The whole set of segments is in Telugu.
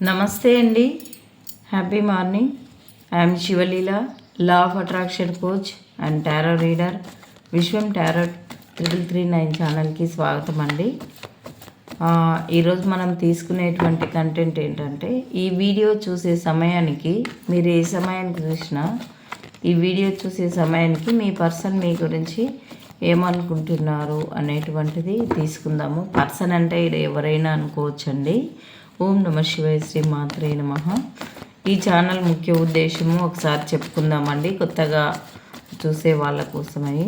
నమస్తే అండి. Happy morning I'm Sivaleela law of attraction coach and tarot reader Vishwam tarot triple three nine ఛానల్కి స్వాగతం అండి. ఈరోజు మనం తీసుకునేటువంటి కంటెంట్ ఏంటంటే ఈ వీడియో చూసే సమయానికి మీరు ఏ సమయానికి చూసినా ఈ వీడియో చూసే సమయానికి మీ పర్సన్ మీ గురించి ఏమనుకుంటున్నారు అనేటువంటిది తీసుకుందాము. పర్సన్ అంటే ఇది ఎవరైనా అనుకోవచ్చండి. ఓం నమ శివాయ శ్రీ మాత్రే నమ. ఈ ఛానల్ ముఖ్య ఉద్దేశము ఒకసారి చెప్పుకుందామండి. కొత్తగా చూసే వాళ్ళ కోసమై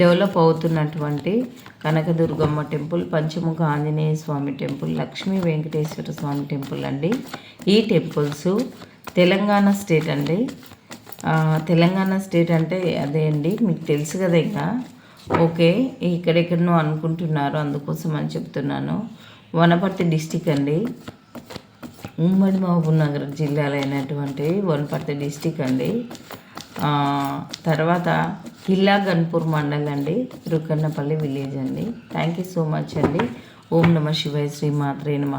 డెవలప్ అవుతున్నటువంటి Kanakadurgamma temple Panchamukha Anjaneya Swamy temple Lakshmi Venkateswara Swamy temple అండి. ఈ టెంపుల్స్ తెలంగాణ స్టేట్ అండి. తెలంగాణ స్టేట్ అంటే అదే అండి. మీకు తెలుసు కదా ఇంకా. ఓకే ఇక్కడెక్కడనో అనుకుంటున్నారు అందుకోసం అని చెప్తున్నాను. వనపర్తి డిస్టిక్ అండి. ఉమ్మడి మహబూబ్ నగర్ జిల్లాలో అయినటువంటి వనపర్తి డిస్టిక్ అండి. తర్వాత కిల్లా గన్పూర్ మండల్ అండి రుకన్నపల్లి విలేజ్ అండి. థ్యాంక్ యూ సో మచ్ అండి. ఓం నమ శివాయ శ్రీ మాత్రే నమ.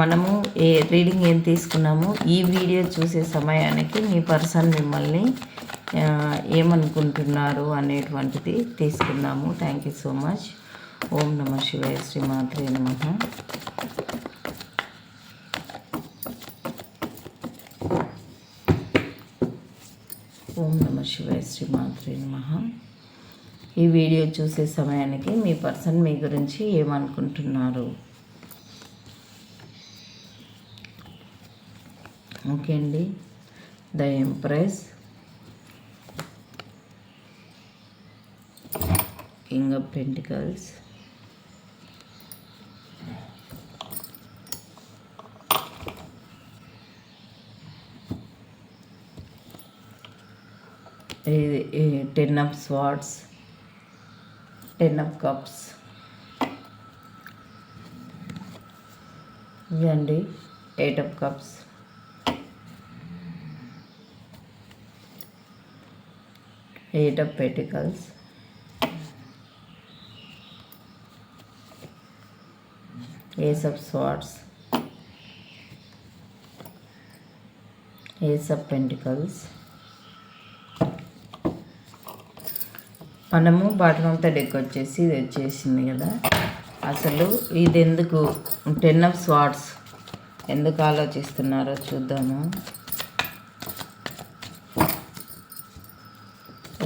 మనము ఏ రీడింగ్ ఏం తీసుకున్నాము? ఈ వీడియో చూసే సమయానికి మీ పర్సన్ మిమ్మల్ని ఏమనుకుంటున్నారు అనేటువంటిది తీసుకున్నాము. థ్యాంక్ యూ సో మచ్ ఓం నమ శివాయ శ్రీ మాత్రే నమ ఓం నమ శివాయ శ్రీ మాత్రే నమ. ఈ వీడియో చూసే సమయానికి మీ పర్సన్ మీ గురించి ఏమనుకుంటున్నారు? ఓకే అండి. The empress. King of pentacles. Ten of swords ten of cups ఇదండి eight of cups eight of pentacles ace of swords ace of pentacles మనము బాటమ్ ఆఫ్ ద డెక్ వచ్చేసి ఇది వచ్చేసింది కదా. అసలు ఇది ఎందుకు టెన్ ఆఫ్ స్వాట్స్ ఎందుకు ఆలోచిస్తున్నారో చూద్దాము.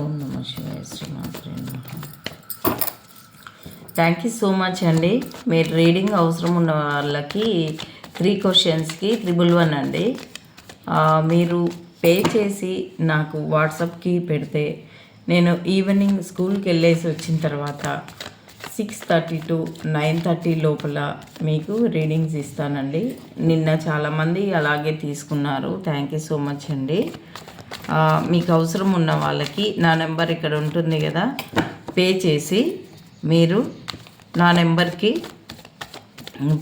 ఓం నమ శివాయ Shri thank you so much అండి. మీరు రీడింగ్ అవసరం ఉన్న వాళ్ళకి త్రీ క్వశ్చన్స్కి త్రిబుల్ వన్ అండి. మీరు పే చేసి నాకు వాట్సాప్కి పెడితే నేను ఈవినింగ్ స్కూల్కి వెళ్ళేసి వచ్చిన తర్వాత six thirty to nine thirty లోపల మీకు రీడింగ్స్ ఇస్తానండి. నిన్న చాలామంది అలాగే తీసుకున్నారు. థ్యాంక్ యూ సో మచ్ అండి. మీకు అవసరం ఉన్న వాళ్ళకి నా నెంబర్ ఇక్కడ ఉంటుంది కదా. పే చేసి మీరు నా నెంబర్కి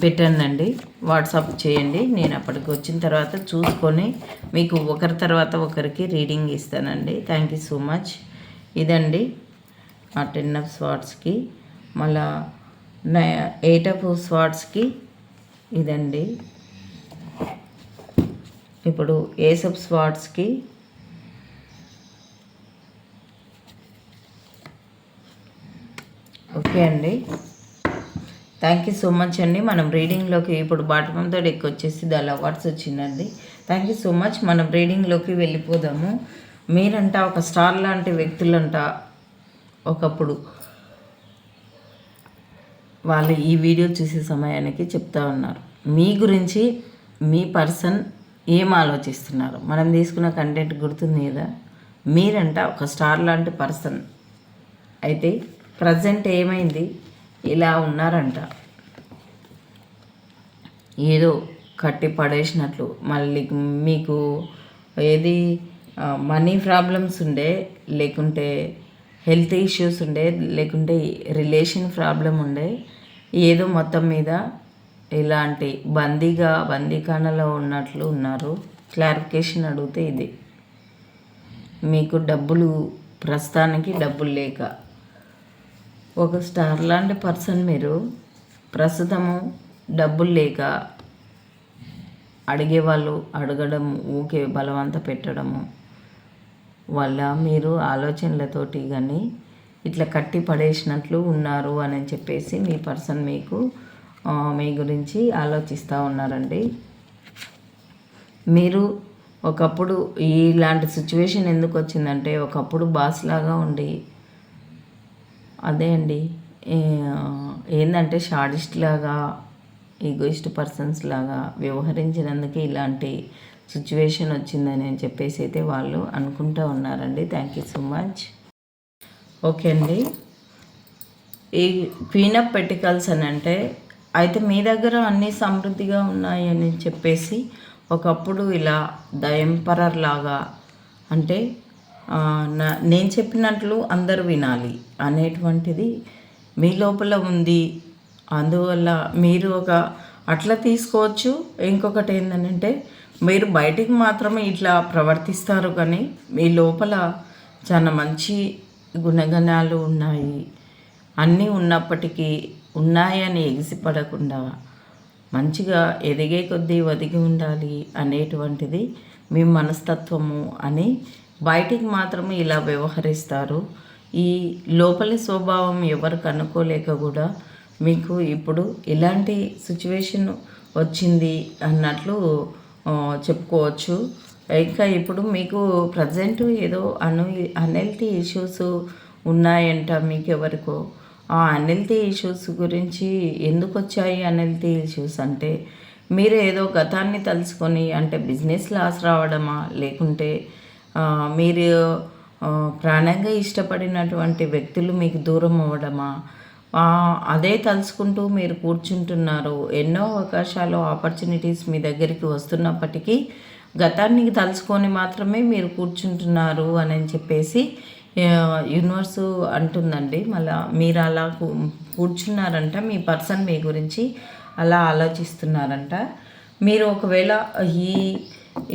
పెట్టండి వాట్సాప్ చేయండి. నేను అప్పటికి వచ్చిన తర్వాత చూసుకొని మీకు ఒకరి తర్వాత ఒకరికి రీడింగ్ ఇస్తానండి. థ్యాంక్ యూ సో మచ్ ఇదండి. ఆ టెన్ ఆఫ్ స్వాట్స్కి మళ్ళా ఎయిట్ ఆఫ్ స్వాట్స్కి ఇదండి. ఇప్పుడు ఏస్ ఆఫ్ స్వాట్స్కి ఓకే అండి. థ్యాంక్ యూ సో మచ్ అండి. మనం రీడింగ్లోకి ఇప్పుడు బాటమంతో డెక్ వచ్చేసి దాని అవార్డ్స్ వచ్చిందండి. Thank you so much. మనం రీడింగ్లోకి వెళ్ళిపోదాము. మీరంట ఒక స్టార్ లాంటి వ్యక్తులంట ఒకప్పుడు. వాళ్ళు ఈ వీడియో చూసే సమయానికి చెప్తా ఉన్నారు. మీ గురించి మీ పర్సన్ ఏం ఆలోచిస్తున్నారు? మనం తీసుకున్న కంటెంట్ గుర్తుంది కదా? మీరంట ఒక స్టార్ లాంటి పర్సన్. అయితే ప్రజెంట్ ఏమైంది? ఇలా ఉన్నారంట. ఏదో కట్టి పడేసినట్లు. మళ్ళీ మీకు ఏది మనీ ప్రాబ్లమ్స్ ఉండే లేకుంటే హెల్త్ ఇష్యూస్ ఉండే లేకుంటే రిలేషన్ ప్రాబ్లం ఉండే ఏదో మొత్తం మీద ఇలాంటి బందీగా బందీఖానలో ఉన్నట్లు ఉన్నారు. క్లారిఫికేషన్ అడిగితే ఇది. మీకు డబ్బులు ప్రస్తుతానికి డబ్బులు లేక. ఒక స్టార్ లాంటి పర్సన్ మీరు ప్రస్తుతము డబ్బులు లేక అడిగే వాళ్ళు అడగడం ఊకే బలవంత పెట్టడము వల్ల మీరు ఆలోచనలతోటి కానీ ఇట్లా కట్టి పడేసినట్లు ఉన్నారు అని చెప్పేసి మీ పర్సన్ మీకు మీ గురించి ఆలోచిస్తూ ఉన్నారండి. మీరు ఒకప్పుడు ఇలాంటి సిచ్యువేషన్ ఎందుకు వచ్చిందంటే ఒకప్పుడు బాస్ లాగా ఉండి అదే అండి ఏంటంటే షార్టిస్ట్ షాడిస్ట్ లాగా ఈగోయిస్ట్ పర్సన్స్ లాగా వ్యవహరించినందుకు ఇలాంటి సిచ్యువేషన్ వచ్చిందని అని చెప్పేసి అయితే వాళ్ళు అనుకుంటూ ఉన్నారండి. Thank you so much okay అండి. ఈ క్వీన్ ఆఫ్ పెటికల్స్ అని అంటే అయితే మీ దగ్గర అన్నీ సమృద్ధిగా ఉన్నాయని చెప్పేసి ఒకప్పుడు ఇలా ద ఎంపరర్ లాగా అంటే నా నేను చెప్పినట్లు అందరూ వినాలి అనేటువంటిది మీ లోపల ఉంది. అందువల్ల మీరు ఒక అట్లా తీసుకోవచ్చు. ఇంకొకటి ఏంటంటే మీరు బయటికి మాత్రమే ఇట్లా ప్రవర్తిస్తారు కానీ మీ లోపల చాలా మంచి గుణగణాలు ఉన్నాయి. అన్నీ ఉన్నప్పటికీ ఉన్నాయని ఎగిసిపడకుండా మంచిగా ఎదిగే కొద్దీ ఒదిగి ఉండాలి అనేటువంటిది మీ మనస్తత్వము అని బయటికి మాత్రమే ఇలా వ్యవహరిస్తారు. ఈ లోపలి స్వభావం ఎవరికి అనుకోలేక కూడా మీకు ఇప్పుడు ఇలాంటి సిచ్యువేషన్ వచ్చింది అన్నట్లు చెప్పుకోవచ్చు. ఇంకా ఇప్పుడు మీకు ప్రజెంట్ ఏదో అను అన్హెల్తీ ఇష్యూస్ ఉన్నాయంట మీకు ఎవరికో ఆ అన్హెల్తీ ఇష్యూస్ గురించి ఎందుకు వచ్చాయి అన్హెల్తీ ఇష్యూస్ అంటే మీరు ఏదో గతాన్ని తలుచుకొని అంటే బిజినెస్ లాస్ రావడమా? లేకుంటే మీరు ప్రాణంగా ఇష్టపడినటువంటి వ్యక్తులు మీకు దూరం అవ్వడమా? అదే తలుచుకుంటూ మీరు కూర్చుంటున్నారు. ఎన్నో అవకాశాలు ఆపర్చునిటీస్ మీ దగ్గరికి వస్తున్నప్పటికీ గతాన్ని తలుచుకొని మాత్రమే మీరు కూర్చుంటున్నారు అని చెప్పేసి యూనివర్స్ యూనివర్సు అంటుందండి. మళ్ళా మీరు అలా కూర్చున్నారంట మీ పర్సన్ మీ గురించి అలా ఆలోచిస్తున్నారంట. మీరు ఒకవేళ ఈ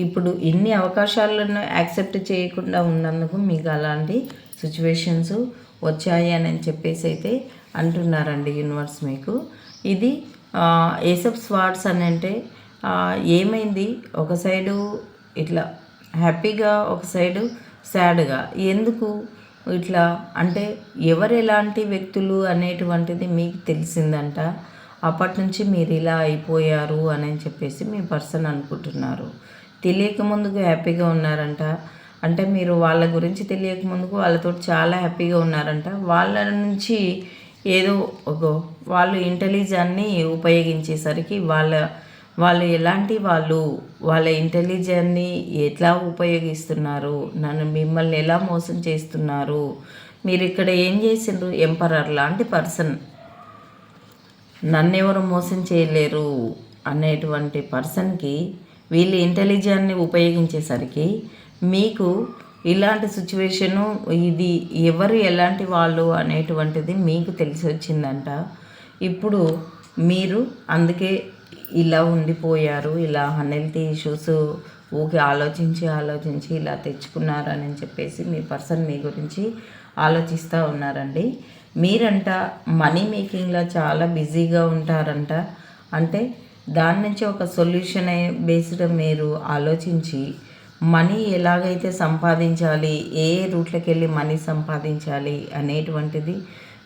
ఇప్పుడు ఇన్ని అవకాశాలను యాక్సెప్ట్ చేయకుండా ఉన్నందుకు మీకు అలాంటి సిచ్యువేషన్స్ వచ్చాయి అని చెప్పేసి అయితే అంటున్నారండి యూనివర్స్ మీకు. ఇది ఏసప్ స్వార్డ్స్ అని అంటే ఏమైంది? ఒక సైడు ఇట్లా హ్యాపీగా ఒక సైడు సాడ్గా. ఎందుకు ఇట్లా? అంటే ఎవరు ఎలాంటి వ్యక్తులు అనేటువంటిది మీకు తెలిసిందంట. అప్పటి నుంచి మీరు ఇలా అయిపోయారు అని చెప్పేసి మీ పర్సన్ అనుకుంటున్నారు. తెలియక ముందుకు హ్యాపీగా ఉన్నారంట. అంటే మీరు వాళ్ళ గురించి తెలియక ముందుకు వాళ్ళతో చాలా హ్యాపీగా ఉన్నారంట. వాళ్ళ నుంచి ఏదో ఒక వాళ్ళు ఇంటెలిజెన్స్ని ఉపయోగించేసరికి వాళ్ళ వాళ్ళు ఎలాంటి వాళ్ళు వాళ్ళ ఇంటెలిజెన్స్ని ఎట్లా ఉపయోగిస్తున్నారు నన్ను మిమ్మల్ని ఎలా మోసం చేస్తున్నారు మీరు ఇక్కడ ఏం చేసిండ్రు ఎంపరర్ లాంటి పర్సన్. నన్నెవరు మోసం చేయలేరు అనేటువంటి పర్సన్కి వీళ్ళు ఇంటెలిజెన్స్ని ఉపయోగించేసరికి మీకు ఇలాంటి సిచ్యువేషను ఇది ఎవరు ఎలాంటి వాళ్ళు అనేటువంటిది మీకు తెలిసి వచ్చిందంట ఇప్పుడు మీరు అందుకే ఇలా ఉండిపోయారు ఇలా అన్హెల్తీ ఇష్యూస్ ఊకే ఆలోచించి ఆలోచించి ఇలా తెచ్చుకున్నారని చెప్పేసి మీ పర్సన్ మీ గురించి ఆలోచిస్తూ ఉన్నారండి. మీరంట మనీ మేకింగ్లో చాలా బిజీగా ఉంటారంట. అంటే దాని నుంచి ఒక సొల్యూషన్ బేస్డ్ మీరు ఆలోచించి మనీ ఎలాగైతే సంపాదించాలి ఏ రూట్లకు వెళ్ళి మనీ సంపాదించాలి అనేటువంటిది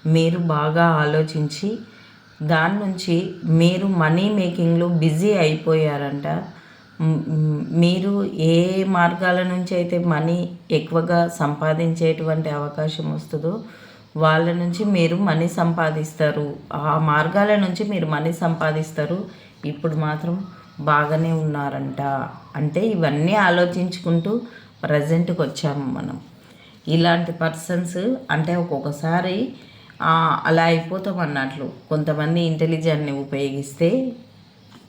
మీరు బాగా ఆలోచించి దాని నుంచి మీరు మనీ మేకింగ్లో బిజీ అయిపోయారంట. మీరు ఏ మార్గాల నుంచి అయితే మనీ ఎక్కువగా సంపాదించేటువంటి అవకాశం వస్తుందో వాళ్ళ నుంచి మీరు మనీ సంపాదిస్తారు. ఆ మార్గాల నుంచి మీరు మనీ సంపాదిస్తారు. ఇప్పుడు మాత్రం బాగానే ఉన్నారంట. అంటే ఇవన్నీ ఆలోచించుకుంటూ ప్రజెంట్కి వచ్చాము మనం. ఇలాంటి పర్సన్స్ అంటే ఒక్కొక్కసారి అలా అయిపోతాం అన్నట్లు. కొంతమంది ఇంటెలిజెంట్ని ఉపయోగిస్తే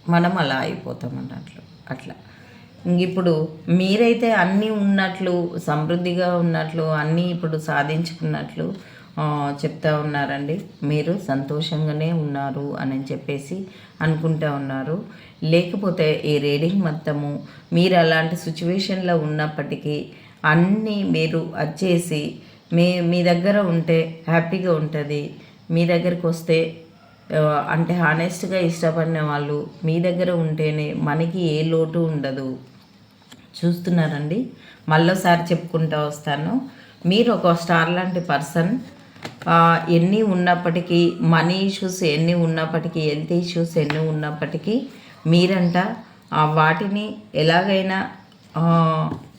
మనం అలా అయిపోతాం అన్నట్లు. అట్లా. ఇప్పుడు మీరైతే అన్నీ ఉన్నట్లు సమృద్ధిగా ఉన్నట్లు అన్నీ ఇప్పుడు సాధించుకున్నట్లు చెప్తా ఉన్నారండి. మీరు సంతోషంగానే ఉన్నారు అని చెప్పేసి అనుకుంటా ఉన్నారు. లేకపోతే ఈ రీడింగ్ మొత్తము మీరు అలాంటి సిచ్యువేషన్లో ఉన్నప్పటికీ అన్నీ మీరు వచ్చేసి మీ మీ దగ్గర ఉంటే హ్యాపీగా ఉంటుంది. మీ దగ్గరికి వస్తే అంటే హానెస్ట్గా ఇష్టపడిన వాళ్ళు మీ దగ్గర ఉంటేనే మనకి ఏ లోటు ఉండదు. చూస్తున్నారండి? మళ్ళీసారి చెప్పుకుంటూ వస్తాను. మీరు ఒక స్టార్ లాంటి పర్సన్ ఎన్ని ఉన్నప్పటికీ మనీ ఇష్యూస్ ఎన్ని ఉన్నప్పటికీ హెల్త్ ఇష్యూస్ ఎన్ని ఉన్నప్పటికీ మీరంట ఆ వాటిని ఎలాగైనా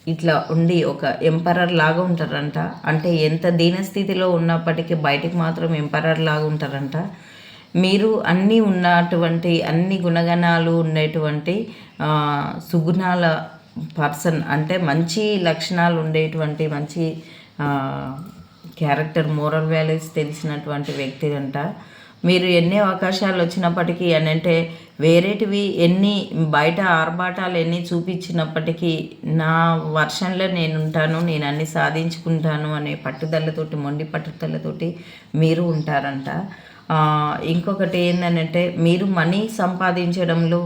ఇట్లా ఉండి ఒక ఎంపరర్ లాగా ఉంటారంట. అంటే ఎంత దీనస్థితిలో ఉన్నప్పటికీ బయటికి మాత్రం ఎంపరర్ లాగా ఉంటారంట. మీరు అన్నీ ఉన్నటువంటి అన్ని గుణగణాలు ఉండేటువంటి సుగుణాల పర్సన్ అంటే మంచి లక్షణాలు ఉండేటువంటి మంచి క్యారెక్టర్ మోరల్ వాల్యూస్ తెలిసినటువంటి వ్యక్తి అంట మీరు ఎన్ని అవకాశాలు వచ్చినప్పటికీ అని అంటే వేరేటివి ఎన్ని బయట ఆర్భాటాలు ఎన్ని చూపించినప్పటికీ నా వర్షన్లో నేను ఉంటాను నేను అన్ని సాధించుకుంటాను అనే పట్టుదలతోటి మొండి పట్టుదలతోటి మీరు ఉంటారంట. ఇంకొకటి ఏంటంటే మీరు మనీ సంపాదించడంలో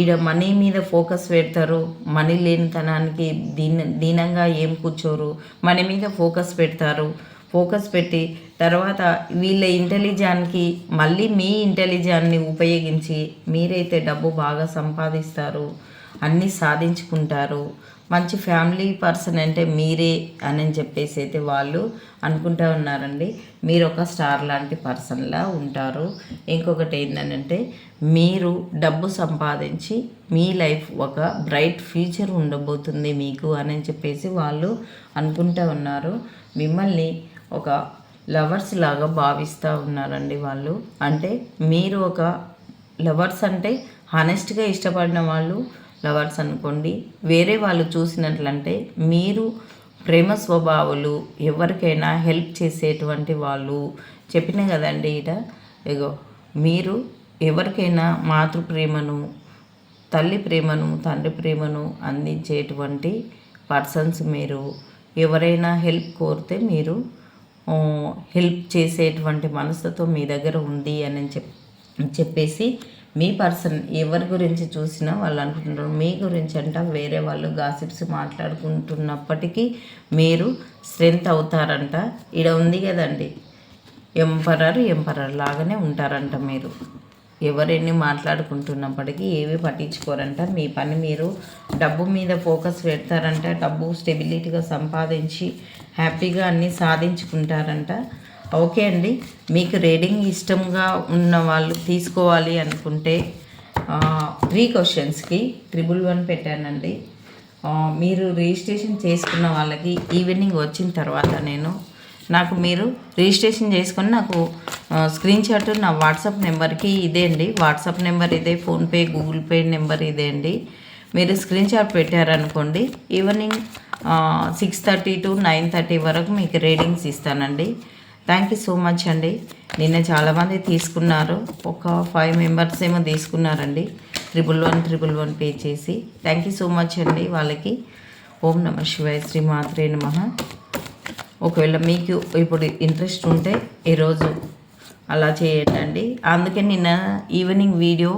ఈడ మనీ మీద ఫోకస్ పెడతారు మనీ లేనితనానికి దీన దీనంగా ఏం కూర్చోరు మనీ మీద ఫోకస్ పెడతారు ఫోకస్ పెట్టి తర్వాత వీళ్ళ ఇంటెలిజాన్కి మళ్ళీ మీ ఇంటెలిజాన్ని ఉపయోగించి మీరైతే డబ్బు బాగా సంపాదిస్తారు అన్నీ సాధించుకుంటారు. మంచి ఫ్యామిలీ పర్సన్ అంటే మీరే అని చెప్పేసి అయితే వాళ్ళు అనుకుంటూ ఉన్నారండి. మీరు ఒక స్టార్ లాంటి పర్సన్లా ఉంటారు. ఇంకొకటి ఏంటంటే మీరు డబ్బు సంపాదించి మీ లైఫ్ ఒక బ్రైట్ ఫ్యూచర్ ఉండబోతుంది మీకు అని చెప్పేసి వాళ్ళు అనుకుంటూ ఉన్నారు. మిమ్మల్ని ఒక లవర్స్ లాగా భావిస్తూ ఉన్నారండి వాళ్ళు. అంటే మీరు ఒక లవర్స్ అంటే హానెస్ట్గా ఇష్టపడిన వాళ్ళు లవర్స్ అనుకోండి. వేరే వాళ్ళు చూసినట్లంటే మీరు ప్రేమ స్వభావాలు ఎవరికైనా హెల్ప్ చేసేటువంటి వాళ్ళు. చెప్పిన కదండి ఇట ఇగో మీరు ఎవరికైనా మాతృ ప్రేమను తల్లి ప్రేమను తండ్రి ప్రేమను అందించేటువంటి పర్సన్స్ మీరు. ఎవరైనా హెల్ప్ కోరితే మీరు హెల్ప్ చేసేటువంటి మనసుతో మీ దగ్గర ఉంది అని చెప్ చెప్పేసి మీ పర్సన్ ఎవరి గురించి చూసినా వాళ్ళు అనుకుంటున్నారు. మీ గురించి అంట వేరే వాళ్ళు గాసిప్స్ మాట్లాడుకుంటున్నప్పటికీ మీరు స్ట్రెంత్ అవుతారంట. ఈడ ఉంది కదండి. ఎంపరర్ ఎంపరర్ లాగానే ఉంటారంట మీరు. ఎవరెన్ని మాట్లాడుకుంటున్నప్పటికీ ఏవి పట్టించుకోరంట. మీ పని మీరు డబ్బు మీద ఫోకస్ పెడతారంట. డబ్బు స్టెబిలిటీగా సంపాదించి హ్యాపీగా అన్నీ సాధించుకుంటారంట. ఓకే అండి. మీకు రీడింగ్ ఇష్టంగా ఉన్న వాళ్ళు తీసుకోవాలి అనుకుంటే త్రీ క్వశ్చన్స్కి త్రిబుల్ వన్ పెట్టానండి. మీరు రిజిస్ట్రేషన్ చేసుకున్న వాళ్ళకి ఈవినింగ్ వచ్చిన తర్వాత నేను నాకు మీరు రిజిస్ట్రేషన్ చేసుకొని నాకు స్క్రీన్ షాట్ నా వాట్సాప్ నెంబర్కి ఇదే అండి. వాట్సాప్ నెంబర్ ఇదే ఫోన్పే గూగుల్ పే నెంబర్ ఇదే అండి. మీరు స్క్రీన్ షాట్ పెట్టారనుకోండి evening six thirty to nine thirty వరకు మీకు రీడింగ్స్ ఇస్తానండి. థ్యాంక్ యూ సో మచ్ అండి. నిన్న చాలామంది తీసుకున్నారు. ఒక ఫైవ్ మెంబర్స్ ఏమో తీసుకున్నారండి. Triple one triple one pay చేసి. థ్యాంక్ యూ సో మచ్ అండి వాళ్ళకి. ఓం నమ శివాయ శ్రీ మాత్రే నమ. ఒకవేళ మీకు ఇప్పుడు ఇంట్రెస్ట్ ఉంటే ఈరోజు అలా చేయండి అందుకే నిన్న ఈవినింగ్ వీడియో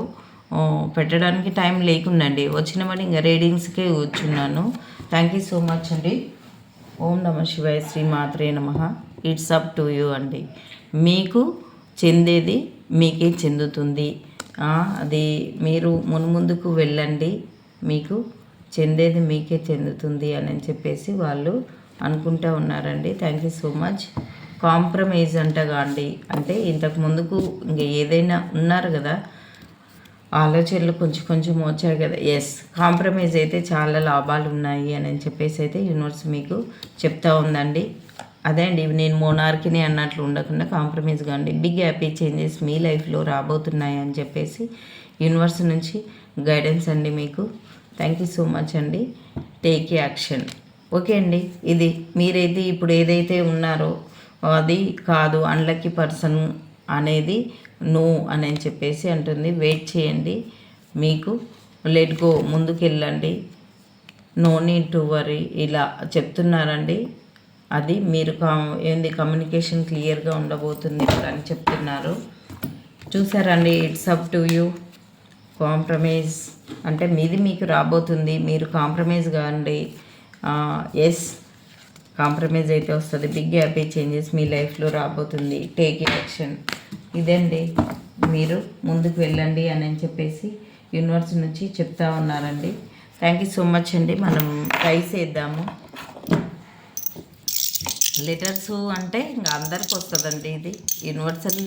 పెట్టడానికి టైం లేకుండండి. వచ్చిన వాడి ఇంకా రీడింగ్స్కే కూర్చున్నాను. థ్యాంక్ యూ సో మచ్ అండి. ఓం నమ శివాయ శ్రీ మాత్రే నమ. ఇట్స్ అప్ టు యూ అండి. మీకు చెందేది మీకే చెందుతుంది. అది మీరు మున్ముందుకు వెళ్ళండి. మీకు చెందేది మీకే చెందుతుంది అని చెప్పేసి వాళ్ళు అనుకుంటా ఉన్నారండి. Thank you so much compromise అంటగా అండి అంటే ఇంతకు ముందుకు ఇంకా ఏదైనా ఉన్నారు కదా ఆలోచనలు కొంచెం కొంచెం వచ్చాయి కదా. ఎస్ కాంప్రమైజ్ అయితే చాలా లాభాలు ఉన్నాయి అని చెప్పేసి అయితే యూనివర్స్ మీకు చెప్తా ఉందండి. అదే అండి నేను మోనార్కిని అన్నట్లు ఉండకుండా కాంప్రమైజ్ కాండి బిగ్ హ్యాపీ చేంజెస్ మీ లైఫ్లో రాబోతున్నాయి అని చెప్పేసి యూనివర్స్ నుంచి గైడెన్స్ అండి మీకు. థ్యాంక్ యూ సో మచ్ అండి. టేక్ యాక్షన్ ఓకే అండి. ఇది మీరైతే ఇప్పుడు ఏదైతే ఉన్నారో అది కాదు అన్లక్కీ పర్సన్ అనేది నో అని చెప్పేసి అంటుంది. వెయిట్ చేయండి. మీకు లెట్ గో ముందుకెళ్ళండి. నో నీడ్ టు వరీ ఇలా చెప్తున్నారండి. అది మీరు కా ఏంది కమ్యూనికేషన్ క్లియర్గా ఉండబోతుంది ఇప్పుడు అని చెప్తున్నారు. చూసారండి it's up to you compromise అంటే మీది మీకు రాబోతుంది. మీరు కాంప్రమైజ్ కాండి. ఎస్ కాంప్రమైజ్ అయితే వస్తుంది. బిగ్ హ్యాపీ చేంజెస్ మీ లైఫ్లో రాబోతుంది. టేక్ యాక్షన్ ఇదండి మీరు ముందుకు వెళ్ళండి అని అని చెప్పేసి యూనివర్స్ నుంచి చెప్తా ఉన్నారండి. థ్యాంక్ యూ సో మచ్ అండి. మనం రైస్ వేద్దాము లెటర్స్ అంటే ఇంకా అందరికి వస్తుందండి ఇది. యూనివర్సల్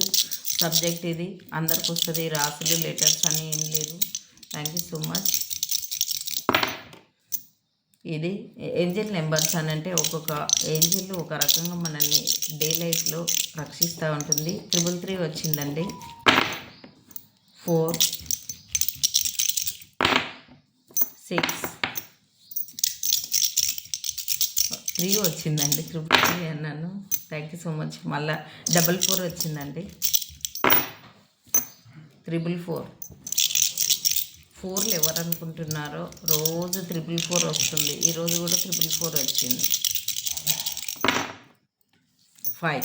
సబ్జెక్ట్ ఇది. అందరికి వస్తుంది. రాసులు లెటర్స్ అని ఏం లేదు. థ్యాంక్ యూ సో మచ్ ఇది ఏంజిల్ నెంబర్స్ అని అంటే ఒక్కొక్క ఏంజిల్ ఒక రకంగా మనల్ని డే లైఫ్లో రక్షిస్తూ ఉంటుంది. త్రిబుల్ త్రీ వచ్చిందండి. ఫోర్ సిక్స్ త్రీ వచ్చిందండి. త్రిబుల్ త్రీ అన్నాను. థ్యాంక్ యూ సో మచ్ మళ్ళా డబల్ ఫోర్ వచ్చిందండి. త్రిబుల్ ఫోర్ ఫోర్లు ఎవరు అనుకుంటున్నారో రోజు త్రిపుల్ ఫోర్ వస్తుంది. ఈరోజు కూడా త్రిపుల్ ఫోర్ వచ్చింది. ఫైవ్.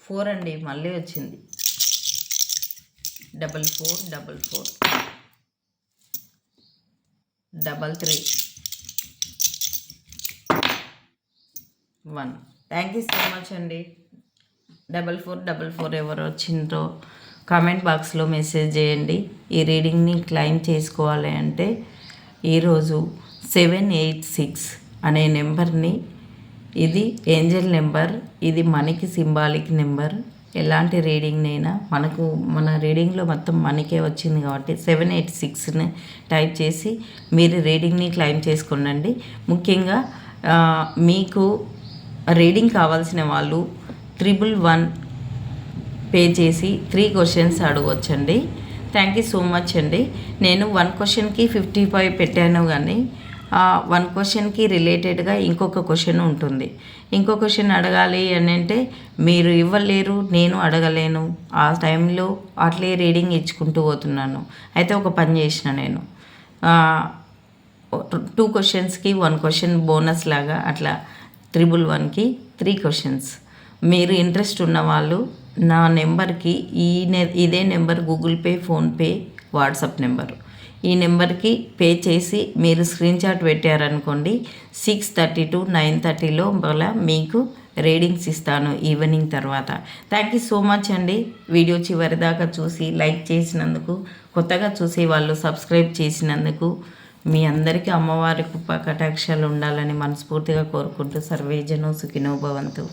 ఫోర్ అండి మళ్ళీ వచ్చింది. Double four double four. Double three. One. Thank you so much అండి. డబల్ ఫోర్ డబల్ ఫోర్ ఎవరు వచ్చిండ్రో కామెంట్ బాక్స్లో మెసేజ్ చేయండి. ఈ రీడింగ్ని క్లైమ్ చేసుకోవాలి అంటే ఈరోజు సెవెన్ ఎయిట్ సిక్స్ అనే నెంబర్ని ఇది ఏంజల్ నెంబర్ ఇది మనకి సింబాలిక్ నెంబర్. ఎలాంటి రీడింగ్నైనా మనకు మన రీడింగ్లో మొత్తం మనకే వచ్చింది కాబట్టి సెవెన్ ఎయిట్ సిక్స్ని టైప్ చేసి మీరు రీడింగ్ని క్లైమ్ చేసుకోండి ముఖ్యంగా మీకు రీడింగ్ కావాల్సిన వాళ్ళు త్రిబుల్ వన్ పే చేసి త్రీ క్వశ్చన్స్ అడగవచ్చండి థ్యాంక్ యూ సో మచ్ అండి. నేను వన్ క్వశ్చన్కి ఫిఫ్టీ ఫైవ్ పెట్టాను కానీ వన్ క్వశ్చన్కి రిలేటెడ్గా ఇంకొక క్వశ్చన్ ఉంటుంది. ఇంకో క్వశ్చన్ అడగాలి అని అంటే మీరు ఇవ్వలేరు నేను అడగలేను. ఆ టైంలో అట్లే రీడింగ్ ఇచ్చుకుంటూ పోతున్నాను. అయితే ఒక పని చేసిన నేను. టూ క్వశ్చన్స్కి వన్ క్వశ్చన్ బోనస్ లాగా అట్లా త్రిబుల్ వన్కి త్రీ క్వశ్చన్స్ మీరు ఇంట్రెస్ట్ ఉన్న వాళ్ళు నా నెంబర్కి ఈ నె ఇదే number Google Pay PhonePe WhatsApp number. ఈ నెంబర్కి పే చేసి మీరు స్క్రీన్ షాట్ పెట్టారనుకోండి సిక్స్ థర్టీ టు నైన్ థర్టీలో మళ్ళీ మీకు రీడింగ్స్ ఇస్తాను ఈవినింగ్ తర్వాత. థ్యాంక్ యూ సో మచ్ అండి. వీడియో చివరి దాకా చూసి లైక్ చేసినందుకు కొత్తగా చూసే వాళ్ళు సబ్స్క్రైబ్ చేసినందుకు మీ అందరికీ అమ్మవారి కృప కటాక్షాలు ఉండాలని మనస్ఫూర్తిగా కోరుకుంటూ సర్వేజను సుఖినోభవంతు.